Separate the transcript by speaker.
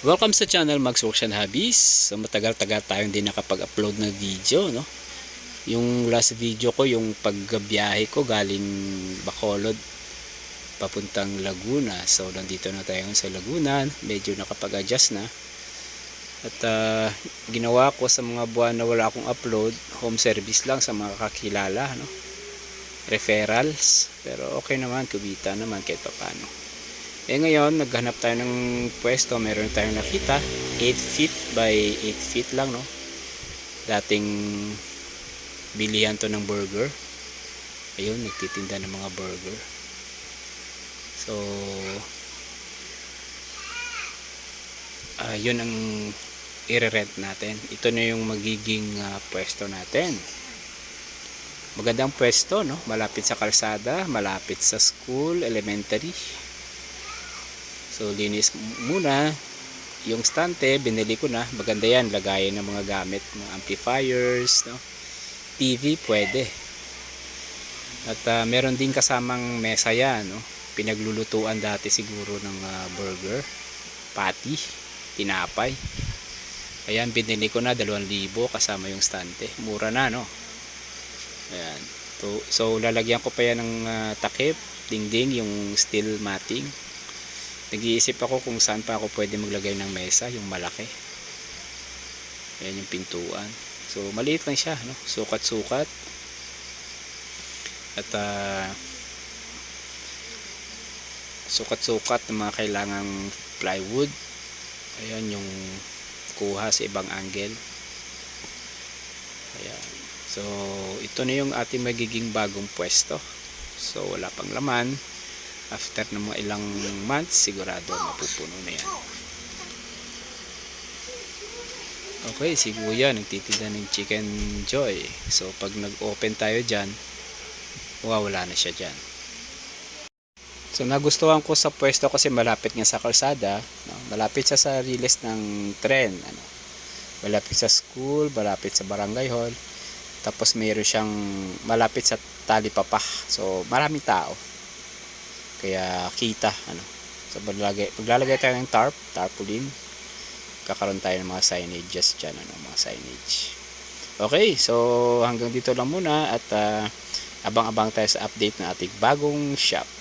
Speaker 1: Welcome sa channel Max and Hobbies. So matagal-tagal tayo hindi nakapag-upload ng video, no? Yung last video ko, yung pagbiyahe ko galing Bacolod papuntang Laguna. So nandito na tayo sa Laguna, medyo nakapag-adjust na. At ah, ginawa ko sa mga buwan na wala akong upload, home service lang sa mga kakilala, no? Referrals. Pero okay naman, kubita naman kahit pa paano. Eh ngayon, naghanap tayo ng pwesto. Meron tayong nakita. 8 feet by 8 feet lang, no? Dating bilihan to ng burger. Ayun, nagtitinda ng mga burger. So, yun ang i-rent natin. Ito na yung magiging ah, pwesto natin. Magandang pwesto, no? Malapit sa kalsada, malapit sa school, elementary. So linis muna yung stante, binili ko na. Maganda yan, lagayan ng mga gamit, mga amplifiers, no? TV pwede. At ah, meron din kasamang mesa yan, no? Pinaglulutuan dati siguro ng ah, burger, patty, tinapay. Ayan, binili ko na 2,000 kasama yung stante. Mura na, no? Ayan. So, so lalagyan ko pa yan ng ah, takip, dingding, yung steel matting nag-iisip ako kung saan pa ako pwede maglagay ng mesa yung malaki. Ayan yung pintuan. So maliit lang siya no? sukat sukat at ah, sukat sukat ng mga kailangang plywood. Ayan yung kuha sa ibang angle. Ayan. So ito na yung ating magiging bagong pwesto. So wala pang laman after ng mga ilang months sigurado mapupuno na yan. Okay si kuya nagtitinda ng chicken joy. So pag nag open tayo dyan wala na siya dyan. So nagustuhan ko sa pwesto kasi malapit nga sa kalsada no? malapit siya sa riles ng tren ano? malapit sa school malapit sa barangay hall. Tapos mayroon siyang malapit sa talipapa. So maraming tao kaya kita ano so paglalagay, paglalagay tayo ng tarp tarpaulin. Kakaroon tayo ng mga signages dyan ano mga signage. Okay so hanggang dito lang muna at ah, abang-abang tayo sa update ng ating bagong shop